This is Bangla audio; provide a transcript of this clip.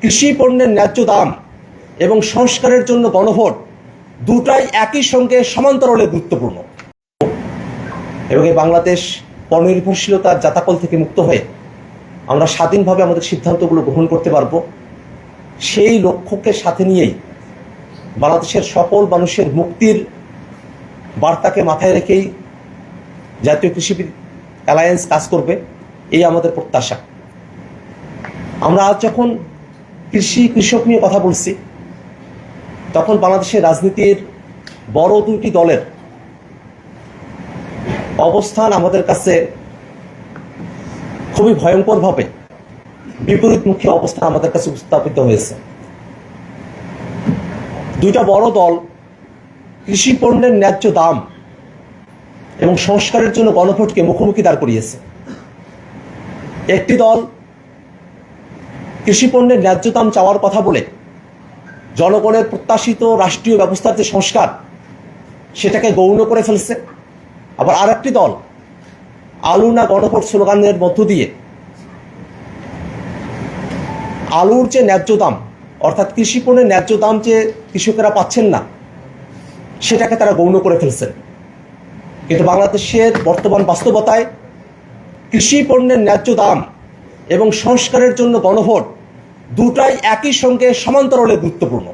কৃষি পণ্যের ন্যায্য দাম এবং সংস্কারের জন্য গণভোট দুটাই একই সঙ্গে সমান্তরালে গুরুত্বপূর্ণ। এবং এই বাংলাদেশ পরনির্ভরশীলতার জাতাকল থেকে মুক্ত হয়ে আমরা স্বাধীনভাবে আমাদের সিদ্ধান্তগুলো গ্রহণ করতে পারব। সেই লক্ষ্যকে সাথে নিয়েই বাংলাদেশের সকল মানুষের মুক্তির বার্তাকে মাথায় রেখেই জাতীয় কৃষি অ্যালায়েন্স কাজ করবে, এই আমাদের প্রত্যাশা। আমরা আজ যখন কৃষি, কৃষক নিয়ে কথা বলছি। তখন বাংলাদেশের রাজনীতির বড় দুটি দলের অবস্থান আমাদের কাছে খুবই ভয়ঙ্করভাবে বিপরীতমুখী অবস্থান আমাদের কাছে উত্থাপিত হয়েছে। দুইটা বড় দল কৃষি পণ্যের ন্যায্য দাম এবং সংস্কারের জন্য গণভোটকে মুখোমুখি দাঁড় করিয়েছে। একটি দল কৃষি পণ্যের ন্যায্য দাম চাওয়ার কথা বলে জনগণের প্রত্যাশিত রাষ্ট্রীয় ব্যবস্থার যে সংস্কার, সেটাকে গৌণ করে ফেলছে। আবার আরেকটি দল আলু না গণভোট স্লোগানের মধ্য দিয়ে আলুর যে ন্যায্য দাম, অর্থাৎ কৃষি পণ্যের ন্যায্য দাম যে কৃষকেরা পাচ্ছেন না, সেটাকে তারা গৌণ করে ফেলছেন। কিন্তু বাংলাদেশের বর্তমান বাস্তবতায় কৃষি পণ্যের ন্যায্য দাম এবং সংস্কারের জন্য গণভোট দুটাই একই সঙ্গে সমান্তরালে গুরুত্বপূর্ণ।